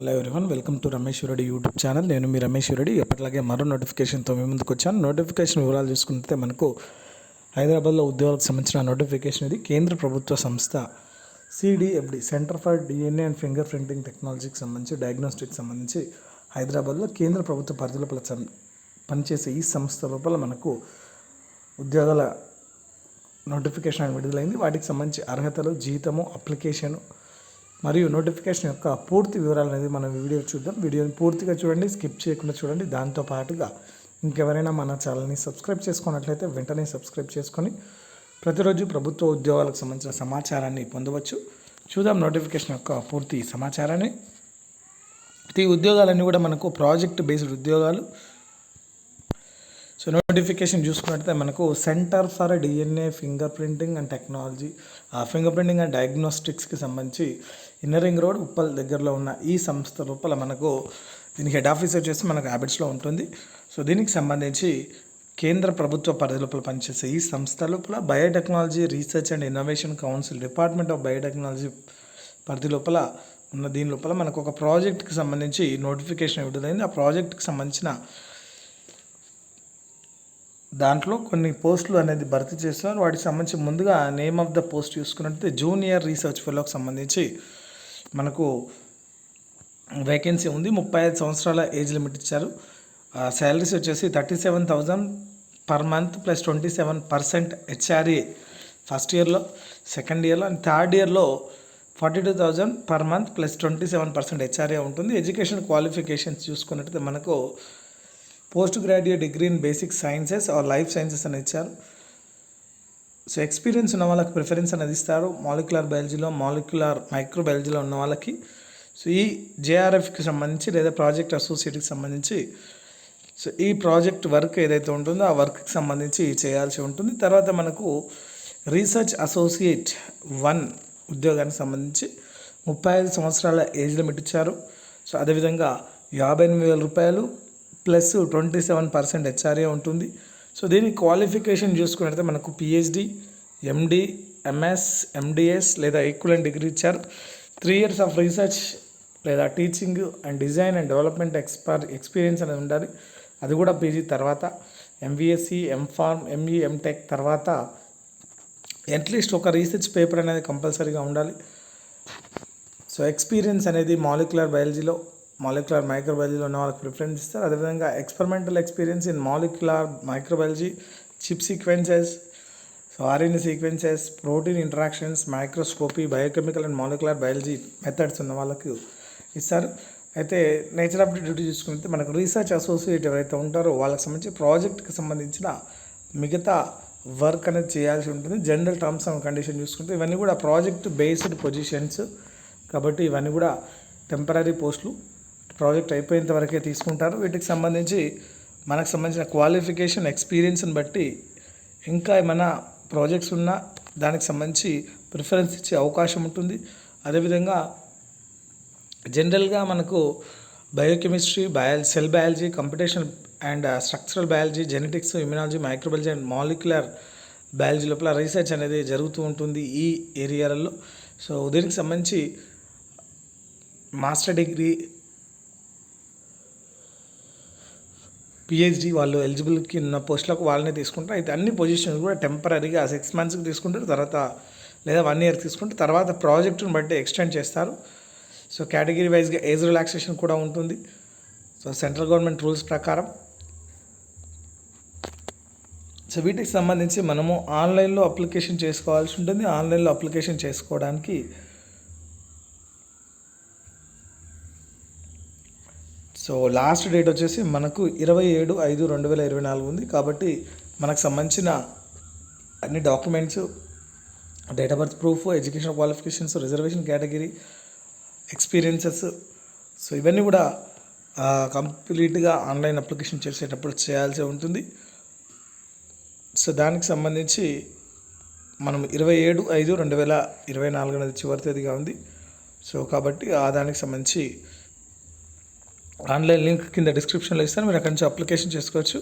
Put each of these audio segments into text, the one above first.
Hello everyone welcome to Ramesh YouTube channel నేను మీ రమేశ్వరుడి ఎప్పటిలాగే మరో నోటిఫికేషన్తో మీ ముందుకు వచ్చాను. నోటిఫికేషన్ వివరాలు చూసుకుంటే మనకు హైదరాబాద్లో ఉద్యోగాలకు సంబంధించిన నోటిఫికేషన్ ఇది. కేంద్ర ప్రభుత్వ సంస్థ CDFD centre for DNA and finger printing టెక్నాలజీకి సంబంధించి డయాగ్నోస్టిక్ సంబంధించి హైదరాబాద్లో కేంద్ర ప్రభుత్వ పరిధిలో సం- పనిచేసే ఈ సంస్థ లోపల మనకు ఉద్యోగాల నోటిఫికేషన్ విడుదలైంది. వాటికి సంబంధించి అర్హతలు జీతము అప్లికేషను మరియు నోటిఫికేషన్ యొక్క పూర్తి వివరాలు అనేది మనం వీడియో చూద్దాం. వీడియోని పూర్తిగా చూడండి స్కిప్ చేయకుండా చూడండి. దాంతో పాటుగా ఇంకెవరైనా మన ఛానల్ని సబ్స్క్రైబ్ చేసుకున్నట్లయితే వెంటనే సబ్స్క్రైబ్ చేసుకొని ప్రతిరోజు ప్రభుత్వ ఉద్యోగాలకు సంబంధించిన సమాచారాన్ని పొందవచ్చు. చూద్దాం నోటిఫికేషన్ యొక్క పూర్తి సమాచారాన్ని. ఈ ఉద్యోగాలన్నీ కూడా మనకు ప్రాజెక్ట్ బేస్డ్ ఉద్యోగాలు. సో నోటిఫికేషన్ చూసుకున్నట్లయితే మనకు centre for DNA finger printing and technology ఆ ఫింగర్ ప్రింటింగ్ అండ్ డయాగ్నోస్టిక్స్కి సంబంధించి ఇన్నర్ రింగ్ రోడ్ ఉప్పల్ దగ్గరలో ఉన్న ఈ సంస్థ లోపల మనకు దీనికి హెడ్ ఆఫీస్ వచ్చేసి మనకు హ్యాబిట్స్లో ఉంటుంది. సో దీనికి సంబంధించి కేంద్ర ప్రభుత్వ పరిధి లోపల పనిచేసే ఈ సంస్థ లోపల biotechnology research and innovation council department of biotechnology పరిధి లోపల ఉన్న దీని లోపల మనకు ఒక ప్రాజెక్ట్కి సంబంధించి నోటిఫికేషన్ విడుదలైంది ఆ ప్రాజెక్ట్కి సంబంధించిన దాంట్లో కొన్ని పోస్టులు అనేది భర్తీ చేస్తున్నారు. వాటికి సంబంధించి ముందుగా నేమ్ ఆఫ్ ద పోస్ట్ చూసుకున్నట్లయితే జూనియర్ రీసెర్చ్ ఫెలోకి సంబంధించి మనకు వేకెన్సీ ఉంది. ముప్పై ఐదు సంవత్సరాల ఏజ్ లిమిట్ ఇచ్చారు. శాలరీస్ వచ్చేసి thirty seven thousand per month plus twenty seven percent HRA first ఇయర్లో సెకండ్ ఇయర్లో అండ్ థర్డ్ ఇయర్లో forty two thousand per month plus twenty seven percent HRA ఉంటుంది. ఎడ్యుకేషన్ క్వాలిఫికేషన్స్ చూసుకున్నట్టయితే మనకు post graduate degree in basic sciences or life sciences అని ఇచ్చారు. So experience ఉన్న వాళ్ళకి ప్రిఫరెన్స్ అనేది ఇస్తారు. మాలిక్యులర్ బయాలజీలో మాలిక్యులర్ మైక్రోబయాలజీలో ఉన్న వాళ్ళకి. సో ఈ జేఆర్ఎఫ్కి సంబంధించి లేదా ప్రాజెక్ట్ అసోసియేట్కి సంబంధించి సో ఈ ప్రాజెక్ట్ వర్క్ ఏదైతే ఉంటుందో ఆ వర్క్కి సంబంధించి చేయాల్సి ఉంటుంది. తర్వాత మనకు రీసెర్చ్ అసోసియేట్ వన్ ఉద్యోగానికి సంబంధించి ముప్పై ఐదు సంవత్సరాల ఏజ్ లిమిట్ ఇచ్చారు. సో అదేవిధంగా యాభై ఎనిమిది వేల రూపాయలు plus twenty seven percent HRA ఉంటుంది. సో దీని క్వాలిఫికేషన్ చూసుకున్నట్లయితే మనకు పిహెచ్డి ఎండి ఎంఎస్ ఎండిఎస్ లేదా ఈక్వలెంట్ డిగ్రీ ఇచ్చారు. త్రీ ఇయర్స్ ఆఫ్ రీసెర్చ్ లేదా teaching and design and development ఎక్స్పర్ experience అనేది ఉండాలి. అది కూడా పీజీ తర్వాత. ఎంవిఎస్సి ఎంఫార్మ్ ఎంఈ ఎంటెక్ తర్వాత అట్లీస్ట్ ఒక రీసెర్చ్ పేపర్ అనేది కంపల్సరీగా ఉండాలి. సో ఎక్స్పీరియన్స్ అనేది మాలిక్యులర్ బయాలజీలో మాలిక్యులర్ మైక్రోబయాలజీలో ఉన్న వాళ్ళకి ప్రిఫరెన్స్ ఇస్తారు. అదేవిధంగా experimental experience in molecular microbiology ChIP sequences so RNA sequences protein interactions microscopy biochemical and molecular biology methods ఉన్న వాళ్ళకు ఇస్తారు. అయితే నేచర్ ఆఫ్ డ్యూటీ చూసుకుంటే మనకు రీసెర్చ్ అసోసియేట్ ఎవరైతే ఉంటారో వాళ్ళకి సంబంధించి ప్రాజెక్ట్కి సంబంధించిన మిగతా వర్క్ అనేది చేయాల్సి ఉంటుంది. జనరల్ టర్మ్స్ అండ్ కండిషన్ చూసుకుంటే ఇవన్నీ కూడా ప్రాజెక్ట్ బేస్డ్ పొజిషన్స్ కాబట్టి ఇవన్నీ కూడా టెంపరీ పోస్టులు ప్రాజెక్ట్ అయిపోయేంత వరకే తీసుకుంటారు. వీటికి సంబంధించి మనకు సంబంధించిన క్వాలిఫికేషన్ ఎక్స్పీరియన్స్ని బట్టి ఇంకా ఏమైనా ప్రాజెక్ట్స్ ఉన్నా దానికి సంబంధించి ప్రిఫరెన్స్ ఇచ్చే అవకాశం ఉంటుంది. అదేవిధంగా జనరల్గా మనకు biochemistry biology cell biology computation and structural biology genetics immunology microbiology and molecular biology లోపల రీసెర్చ్ అనేది జరుగుతూ ఉంటుంది ఈ ఏరియాలలో సో దీనికి సంబంధించి మాస్టర్ డిగ్రీ పిహెచ్డి వాళ్ళు ఎలిజిబుల్కి ఉన్న పోస్టులకు వాళ్ళనే తీసుకుంటారు. అయితే అన్ని పొజిషన్స్ కూడా టెంపరీగా సిక్స్ మంత్స్కి తీసుకుంటారు. తర్వాత లేదా వన్ ఇయర్ తీసుకుంటే తర్వాత ప్రాజెక్టును బట్టి ఎక్స్టెండ్ చేస్తారు. సో కేటగిరీ వైజ్గా ఏజ్ రిలాక్సేషన్ కూడా ఉంటుంది. సో సెంట్రల్ గవర్నమెంట్ రూల్స్ ప్రకారం. సో వీటికి సంబంధించి మనము ఆన్లైన్లో అప్లికేషన్ చేసుకోవాల్సి ఉంటుంది. ఆన్లైన్లో అప్లికేషన్ చేసుకోవడానికి సో లాస్ట్ డేట్ వచ్చేసి మనకు ఇరవై ఏడు ఐదు రెండు వేల ఇరవై నాలుగు ఉంది కాబట్టి మనకు సంబంధించిన అన్ని documents date of birth proof education qualifications reservation category experiences so ఇవన్నీ కూడా కంప్లీట్గా ఆన్లైన్ అప్లికేషన్ చేసేటప్పుడు చేయాల్సి ఉంటుంది. సో దానికి సంబంధించి మనం ఇరవై ఏడు ఐదు రెండు వేల ఇరవై నాలుగు అనేది చివరి తేదీగా ఉంది. సో కాబట్టి ఆ దానికి సంబంధించి ఆన్లైన్ లింక్ కింద డిస్క్రిప్షన్లో ఇస్తాను మీరు అక్కడి నుంచి అప్లికేషన్ చేసుకోవచ్చు.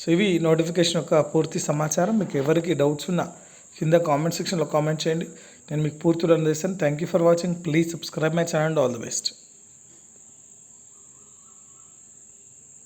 సో ఇవి నోటిఫికేషన్ యొక్క పూర్తి సమాచారం. మీకు ఎవరికి డౌట్స్ ఉన్నా కింద కామెంట్ సెక్షన్లో కామెంట్ చేయండి. నేను మీకు పూర్తిలో అందిస్తాను thank you for watching please subscribe my channel all the best